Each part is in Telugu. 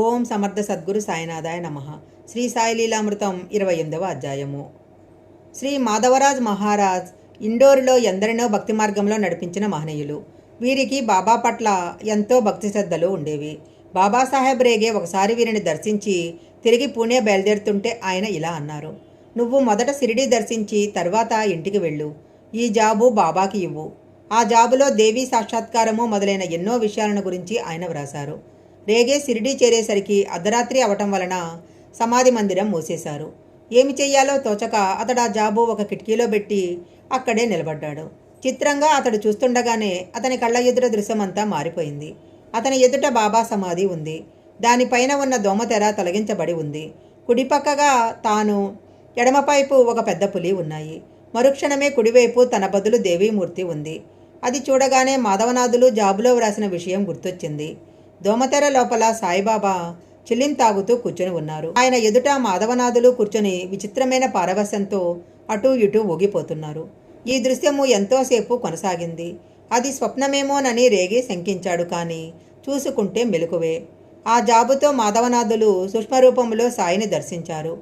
ఓం సమర్థ సద్గురు సాయినాథాయ నమ. శ్రీ సాయి లీలామృతం ఇరవై ఎనిమిదవ అధ్యాయము. శ్రీ మాధవరాజ్ మహారాజ్ ఇండోర్లో ఎందరినో భక్తి మార్గంలో నడిపించిన మహనీయులు. వీరికి బాబా పట్ల ఎంతో భక్తి శ్రద్ధలు ఉండేవి. బాబాసాహెబ్ రేగే ఒకసారి వీరిని దర్శించి తిరిగి పూణే బయలుదేరుతుంటే ఆయన ఇలా అన్నారు. నువ్వు మొదట సిరిడి దర్శించి తర్వాత ఇంటికి వెళ్ళు. ఈ జాబు బాబాకి ఇవ్వు. ఆ జాబులో దేవీ సాక్షాత్కారము మొదలైన ఎన్నో విషయాలను గురించి ఆయన వ్రాశారు. రేగే షిరిడీ చేరేసరికి అర్ధరాత్రి అవటం వలన సమాధి మందిరం మూసేశారు. ఏమి చెయ్యాలో తోచక అతడు ఆ జాబు ఒక కిటికీలో పెట్టి అక్కడే నిలబడ్డాడు. చిత్రంగా అతడు చూస్తుండగానే అతని కళ్ళ ఎదుట దృశ్యమంతా మారిపోయింది. అతని ఎదుట బాబా సమాధి ఉంది. దానిపైన ఉన్న దోమతెర తొలగించబడి ఉంది. కుడిపక్కగా తాను ఎడమపైపు ఒక పెద్ద పులి ఉన్నాయి. మరుక్షణమే కుడివైపు తన బదులు దేవీమూర్తి ఉంది. అది చూడగానే మాధవనాథులు జాబులో వ్రాసిన విషయం గుర్తొచ్చింది. దోమతెర లోపల సాయిబాబా చిల్లిం తాగుతూ కూర్చొని ఉన్నారు. ఆయన ఎదుట మాధవనాథులు కూర్చొని విచిత్రమైన పారవశ్యంతో అటూ ఇటూ ఊగిపోతున్నారు. ఈ దృశ్యము ఎంతోసేపు కొనసాగింది. అది స్వప్నమేమోనని రేగి శంకించాడు కానీ చూసుకుంటే మెలకువే. ఆ జాబుతో మాధవనాథులు సూక్ష్మరూపంలో సాయిని దర్శించారు.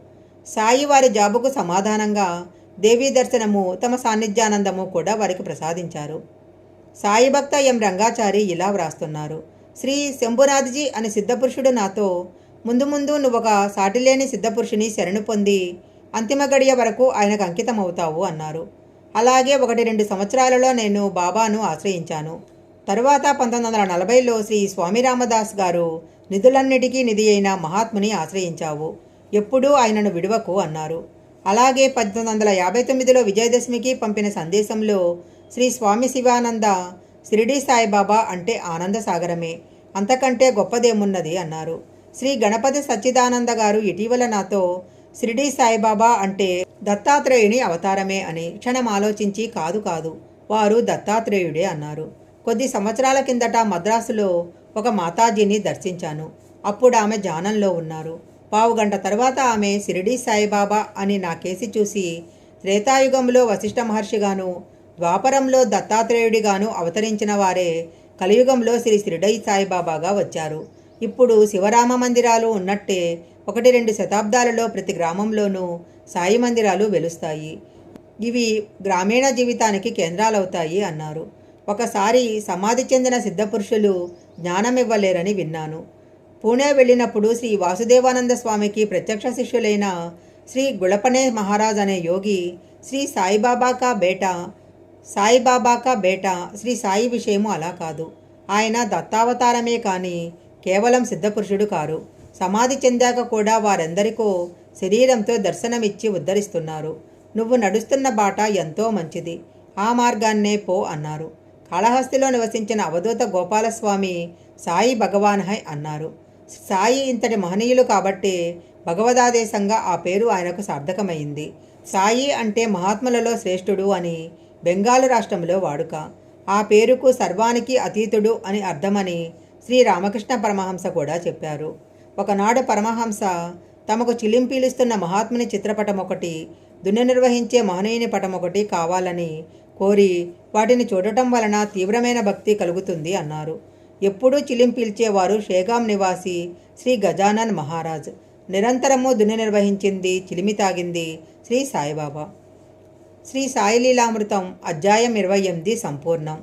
సాయి వారి జాబుకు సమాధానంగా దేవీ దర్శనము తమ సాన్నిధ్యానందము కూడా వారికి ప్రసాదించారు. సాయి భక్త ఎం రంగాచారి ఇలా వ్రాస్తున్నారు. శ్రీ శంభునాథ్జీ అనే సిద్ధపురుషుడు నాతో ముందు ముందు నువ్వొక సాటిలేని సిద్ధపురుషుని శరణు పొంది అంతిమ గడియ వరకు ఆయనకు అంకితమవుతావు అన్నారు. అలాగే ఒకటి రెండు సంవత్సరాలలో నేను బాబాను ఆశ్రయించాను. తరువాత పంతొమ్మిది వందల నలభైలో శ్రీ స్వామి రామదాస్ గారు నిధులన్నిటికీ నిధి అయిన మహాత్ముని ఆశ్రయించావు. ఎప్పుడూ ఆయనను విడువకు అన్నారు. అలాగే పద్దెనిమిది వందల యాభై తొమ్మిదిలో విజయదశమికి పంపిన సందేశంలో శ్రీ స్వామి శివానంద షిరిడి సాయిబాబా అంటే ఆనంద సాగరమే. అంతకంటే గొప్పదేమున్నది అన్నారు. శ్రీ గణపతి సచ్చిదానంద గారు ఇటీవల నాతో షిరిడి సాయిబాబా అంటే దత్తాత్రేయుని అవతారమే అని క్షణం ఆలోచించి కాదు కాదు వారు దత్తాత్రేయుడే అన్నారు. కొద్ది సంవత్సరాల కిందట మద్రాసులో ఒక మాతాజీని దర్శించాను. అప్పుడు ఆమె జానంలో ఉన్నారు. పావు గంట తర్వాత ఆమె షిరిడి సాయిబాబా అని నా కేసి చూసి త్రేతాయుగంలో వశిష్ఠ మహర్షిగాను ద్వాపరంలో దత్తాత్రేయుడిగాను అవతరించిన వారే కలియుగంలో శ్రీ శిరిడై సాయిబాబాగా వచ్చారు. ఇప్పుడు శివరామ మందిరాలు ఉన్నట్టే ఒకటి రెండు శతాబ్దాలలో ప్రతి గ్రామంలోనూ సాయి మందిరాలు వెలుస్తాయి. ఇవి గ్రామీణ జీవితానికి కేంద్రాలవుతాయి అన్నారు. ఒకసారి సమాధి చెందిన సిద్ధపురుషులు జ్ఞానమివ్వలేరని విన్నాను. పూణే వెళ్ళినప్పుడు శ్రీ వాసుదేవానంద స్వామికి ప్రత్యక్ష శిష్యులైన శ్రీ గుళపనే మహారాజ్ అనే యోగి శ్రీ సాయిబాబా కా బేటా సాయిబాబాకా బేటా శ్రీ సాయి విషయము అలా కాదు. ఆయన దత్తావతారమే కానీ కేవలం సిద్ధపురుషుడు కారు. సమాధి చెందాక కూడా వారందరికో శరీరంతో దర్శనమిచ్చి ఉద్ధరిస్తున్నారు. నువ్వు నడుస్తున్న బాట ఎంతో మంచిది. ఆ మార్గాన్నే పో అన్నారు. కాళహస్తిలో నివసించిన అవధూత గోపాలస్వామి సాయి భగవాన్ హై అన్నారు. సాయి ఇంతటి మహనీయులు కాబట్టి భగవదాదేశంగా ఆ పేరు ఆయనకు సార్థకమైంది. సాయి అంటే మహాత్ములలో శ్రేష్ఠుడు అని బెంగాలు రాష్ట్రంలో వాడుక. ఆ పేరుకు సర్వానికి అతీతుడు అని అర్థమని శ్రీ రామకృష్ణ పరమహంస కూడా చెప్పారు. ఒకనాడు పరమహంస తమకు చిలింపీలుస్తున్న మహాత్ముని చిత్రపటం ఒకటి దున్ని నిర్వహించే మహనీయుని పటం ఒకటి కావాలని కోరి వాటిని చూడటం వలన తీవ్రమైన భక్తి కలుగుతుంది అన్నారు. ఎప్పుడూ చిలింపిల్చేవారు షేగాం నివాసి శ్రీ గజానన్ మహారాజ్. నిరంతరము దున్ని నిర్వహించింది చిలిమి తాగింది శ్రీ సాయిబాబా. శ్రీ సాయిలీలామృతం అధ్యాయం ఇరవై ఎనిమిది సంపూర్ణం.